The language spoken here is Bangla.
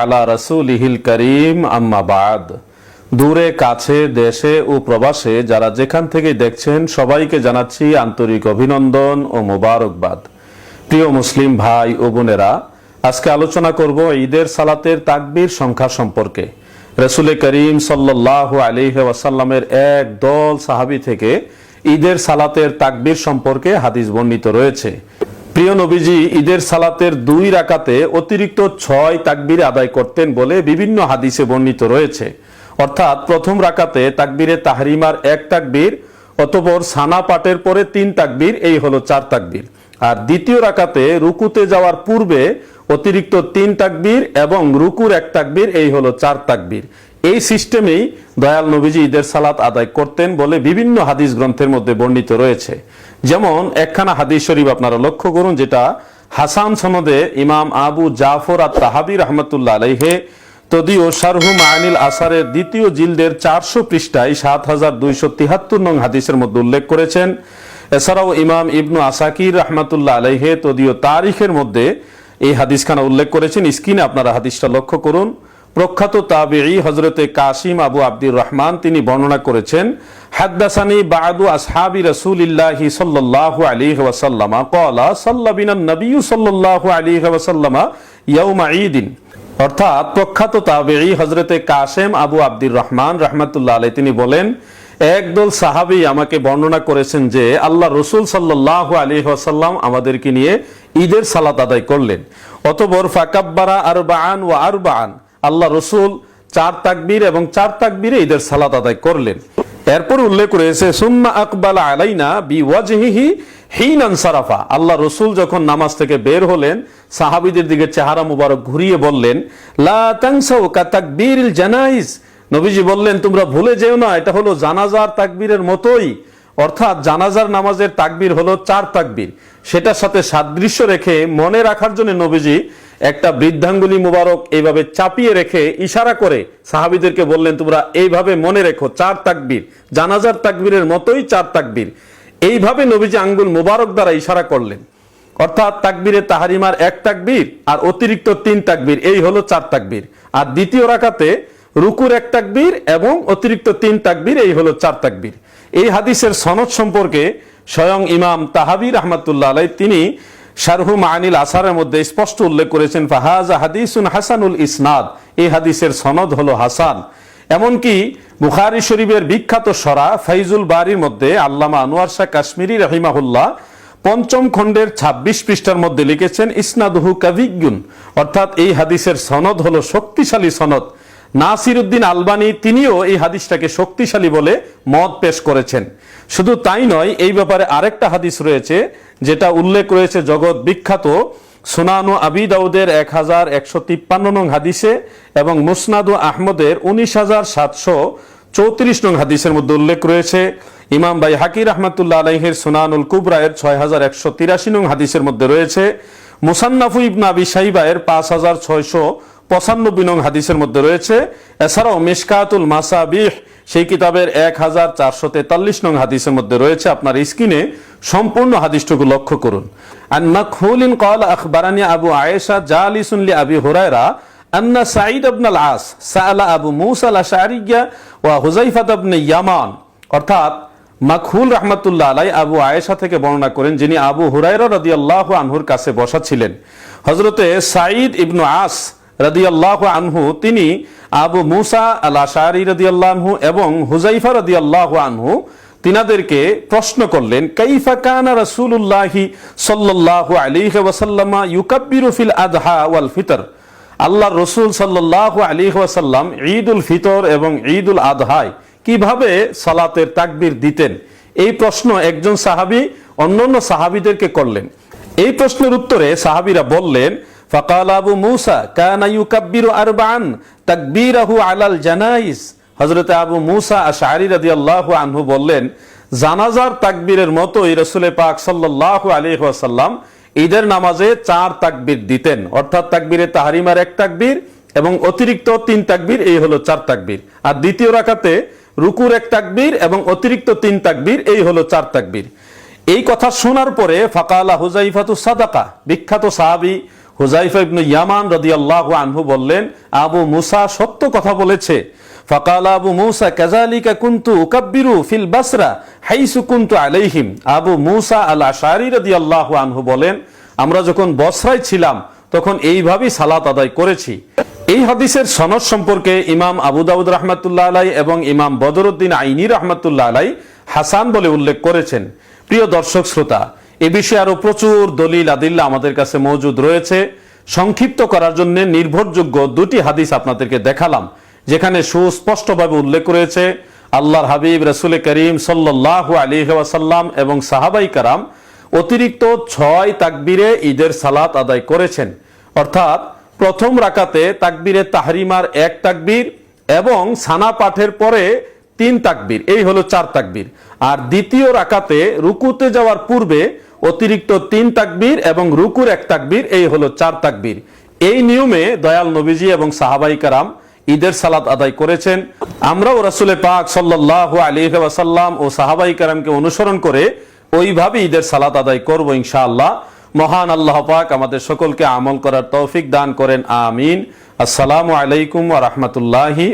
আলা দূরে, কাছে, দেশে ও প্রবাসে যারা যেখান থেকে দেখছেন, সবাইকে জানাচ্ছি আন্তরিক অভিনন্দন ও মোবারকবাদ। প্রিয় মুসলিম ভাই ও বোনেরা, আজকে আলোচনা করব ঈদের সালাতের তাকবীর সংখ্যা সম্পর্কে। রসুল করিম সাল্লাহ আলিহি ওয়াসাল্লামের এক দল সাহাবি থেকে ঈদের সালাতের তাকবীর সম্পর্কে হাদিস বর্ণিত রয়েছে। প্রিয় নবীজি ঈদের সালাতের দুই রাকাতে অতিরিক্ত ছয় তাকবীর আদায় করতেন বলে বিভিন্ন হাদিসে বর্ণিত রয়েছে। অর্থাৎ প্রথম রাকাতে তাকবীরে তাহরিমার এক তাকবীর, অতপর সানা পাটের পরে তিন তাকবীর, এই হলো চার তাকবীর। আর দ্বিতীয় রাকাতে রুকুতে যাওয়ার পূর্বে অতিরিক্ত তিন তাকবীর এবং রুকুর এক তাকবীর, এই হলো চার তাকবীর। এই সিস্টেমেই দয়াল নবীজি ঈদের সালাত আদায় করতেন বলে বিভিন্ন হাদিস গ্রন্থের মধ্যে বর্ণিত রয়েছে। যেমন একখানা হাদিস শরীফ আপনারা লক্ষ্য করুন, যেটা হাসান সনদে ইমাম আবু জাফর আর তাহাবি রহমতুল্লাহ আলাইহে তদিও শারহু মায়ানিল আসারের দ্বিতীয় জিলদের চারশো পৃষ্ঠায় সাত হাজার দুইশো তিহাত্তর নং হাদিসের মধ্যে উল্লেখ করেছেন। এছাড়াও ইমাম ইবনু আসাকির রহমাতুল্লাহ আলাইহে, তদীয় তারিখের মধ্যে এই হাদিসখানা উল্লেখ করেছেন। স্ক্রিনে আপনারা হাদিসটা লক্ষ্য করুন। প্রখ্যাত তাবেঈ হজরতে কাসিম আবু আব্দুর রহমান তিনি বর্ণনা করেছেন, হাদ্দাসানি বাদু আসহাবি রাসূলিল্লাহি সাল্লাল্লাহু আলাইহি ওয়াসাল্লামা ক্বালা, সাল্লা বিনান নবী সাল্লাল্লাহু আলাইহি ওয়াসাল্লামা ইয়াউমা ঈদিন। অর্থাৎ প্রখ্যাত তাবেঈ হজরতে কাসেম আবু আব্দুর রহমান রহমাতুল্লাহ আলাই তিনি বলেন, একদল সাহাবী আমাকে বর্ণনা করেছেন যে আল্লাহ রসুল সাল্লাহ আলী ওয়াসাল্লাম আমাদেরকে নিয়ে ঈদের সালাত আদায় করলেন। অতবর ফাকাব্বারা আর বান ও আর আল্লাহ রসুল চার তাকবীর এবং চার তাকবীরে ঈদের সালাত আদায় করলেন। এরপর উল্লেখ রয়েছে, সুম্মা আকবাল আলাইনা বি ওয়াজহিহি হিন আনসারাফা আল্লাহ রসুল যখন নামাজ থেকে বের হলেন, সাহাবিদের দিকে চেহারা মুবারক ঘুরিয়ে বললেন, লা তানসাউ কা তাকবীরিল জানাইজ। নবীজি বললেন, তোমরা ভুলে যেও না, এটা হলো জানাজার তাকবীরের মতোই। অর্থাৎ জানাজার নামাজের তাকবির হলো চার তাকবির। সেটার সাথে সাদৃশ্য রেখে মনে রাখার জন্য নবীজি একটা বৃদ্ধাঙ্গুলি মুবারক এইভাবে চাপিয়ে রেখে ইশারা করে সাহাবিদেরকে বললেন, তোমরা এইভাবে মনে রেখো, চার তাকবির, জানাজার তাকবীরের মতোই চার তাকবির। এইভাবে নবীজি আঙ্গুল মুবারক দ্বারা ইশারা করলেন। অর্থাৎ তাকবীরে তাহারিমার এক তাকবীর আর অতিরিক্ত তিন তাকবীর, এই হলো চার তাকবীর। আর দ্বিতীয় রাকাতে রুকুর এক তাকবীর এবং অতিরিক্ত তিন তাকবীর, এই হলো চার তাকবীর। এই হাদিসের সনদ সম্পর্কে স্বয়ং ইমাম তাহাবির রহমাতুল্লাহ আলাই তিনি শারহু মানিল আসারের মধ্যে স্পষ্ট উল্লেখ করেছেন ফাহাজ হাদিসুন হাসানুল ইসনাদ এই হাদিসের সনদ হলো হাসান। এমনকি বুখারি শরীফের বিখ্যাত সরা ফাইজুল বাড়ির মধ্যে আল্লামা আনোয়ার শাহ কাশ্মীরি রহিমাহুল্লাহ পঞ্চম খণ্ডের ২৬ পৃষ্ঠার মধ্যে লিখেছেন, ইসনাদহু কাভিগুন অর্থাৎ এই হাদিসের সনদ হলো শক্তিশালী সনদ। নাসির উদ্দিন আলবানি তিনিও এই হাদিসটাকে শক্তিশালী বলে মত পেশ করেছেন। শুধু তাই নয়, এই ব্যাপারে আরেকটা হাদিস রয়েছে, যেটা উল্লেখ রয়েছে জগৎ বিখ্যাত সোনানু আবি দাউদের এক হাজার একশো তিপ্পান্ন নং হাদিসে এবং মুসনাদু আহমদের উনিশ হাজার সাতশো চৌত্রিশ নং হাদিসের মধ্যে উল্লেখ রয়েছে। ইমাম বাই হাকির রহমতুল্লাহ আলহের সোনানুল কুবরায়ের ছয় হাজার একশো তিরাশি নং হাদিসের মধ্যে রয়েছে। মুসান্নাফু ইবনা আবি সাইবায়ের পাঁচ হাজার ছয়শো পঁচানব্বই নং হাদিসের মধ্যে রয়েছে এছাড়াও মিসকাতুল মাসাবিহ সেই কিতাবের এক হাজার চারশো তেতাল্লিশ নং হাদিসের মধ্যে রয়েছে আপনার স্ক্রিনে সম্পূর্ণ হাদিসটুকু লক্ষ্য করুন আর মাকহুলিন কল আখবারানি আবু আয়েশা জালিসুন লি আবি হুরায়রা أن سعيد بن العاص سأل أبو موسى الأشعري وحذيفة بن ইয়ামান অর্থাৎ মাকহুল রহমতুল্লাহ আলাই আবু আয়েশা থেকে বর্ণনা করেন যিনি আবু হুরায়রা রাদিয়াল্লাহু আনহুর কাছে বসা ছিলেন হজরতে সাঈদ ইবনু আস রাদিয়াল্লাহু আনহু, তিনি আবু মুসা আল আশারি রাদিয়াল্লাহু এবং হুজাইফা রাদিয়াল্লাহু আনহু তিনাদেরকে প্রশ্ন করলেন, কাইফা কানা রাসূলুল্লাহি সাল্লাল্লাহু আলাইহি ওয়াসাল্লামা ইউকাব্বিরু ফিল আদহা ওয়াল ফিতর? আল্লাহ রসুল সাল্লাল্লাহু আলাইহি ওয়াসাল্লাম ঈদ উল ফিতর এবং ঈদ উল আদহায় কীভাবে সালাতের তাকবীর দিতেন? এই প্রশ্ন একজন সাহাবী অন্যান্য সাহাবীদেরকে করলেন। এই প্রশ্নের উত্তরে সাহাবীরা বললেন ফাকাল আবু মুসা কানা ইউকাব্বিরু আরবান তাকবীরাহু আলাল জানাইজ। হযরতে আবু মুসা আশআরি রাদিয়াল্লাহু আনহু বললেন, জানাজার তাকবীরের মতোই রাসূল পাক সাল্লাল্লাহু আলাইহি ওয়াসাল্লাম ঈদের নামাজে চার তাকবীর দিতেন। অর্থাৎ তাকবীরে তাহারিমার এক তাকবীর এবং অতিরিক্ত তিন তাকবীর, এই হলো চার তাকবীর। আর দ্বিতীয় রাকাতে রুকুর এক তাকবীর এবং অতিরিক্ত তিন তাকবীর, এই হলো চার তাকবীর। এই কথা শোনার পরে ফাকালা হুজাইফাতু সাদাকা, বিখ্যাত সাহাবী হুজাইফা ইবনু ইয়ামান রাদিয়াল্লাহু আনহু বললেন, আবু মুসা সত্য কথা বলেছে। আবু মুসা কাজালিকা উকাব্বিরু ফিল বাসরা হাইসু আলাইহিম। আবু মুসা আল আশারি রাদিয়াল্লাহু আনহু বলেন, আমরা যখন বসরায় ছিলাম, তখন এইভাবেই সালাত আদায় করেছি। এই হাদিসের সনদ সম্পর্কে ইমাম আবু দাউদ রহমাতুল্লাহ আলাই এবং ইমাম বদরুদ্দিন আইনি রহমাতুল্লাহ আলাই হাসান বলে উল্লেখ করেছেন। প্রিয় দর্শক শ্রোতা এ বিষয়ে আরও প্রচুর দলিল আদিল্লা আমাদের কাছে মজুদ রয়েছে। সংক্ষিপ্ত করার জন্য নির্ভরযোগ্য দুটি হাদিস আপনাদেরকে দেখালাম, যেখানে সুস্পষ্টভাবে উল্লেখ রয়েছে, আল্লাহর হাবিব রসুল করিম সাল্লাহ আলী ওয়াসাল্লাম এবং সাহাবাই কারাম অতিরিক্ত ছয় তাকবীরে ঈদের সালাত আদায় করেছেন। অর্থাৎ প্রথম রাকাতে তাকবীরে তাহরিমার এক তাকবীর এবং সানা পাঠের পরে তিন তাকবীর, এই হলো চার তাকবীর। আর দ্বিতীয় রাকাতে রুকুতে যাওয়ার পূর্বে অতিরিক্ত তিন তাকবীর এবং রুকুর এক তাকবীর, এই হলো চার তাকবীর। এই নিয়মে দয়াল নবীজি এবং সাহাবাই কারাম ঈদের সালাত আদায় করেছেন। আমরাও রাসুলে পাক সাল্লাহ আলী ওয়াসাল্লাম ও সাহাবাই কারামকে অনুসরণ করে ওইভাবে ঈদের সালাত আদায় করব ইনশাআল্লাহ। মহান আল্লাহ পাক আমাদের সকলকে আমল করার তৌফিক দান করেন। আমিন। আসসালামু আলাইকুম ওয়া রাহমাতুল্লাহি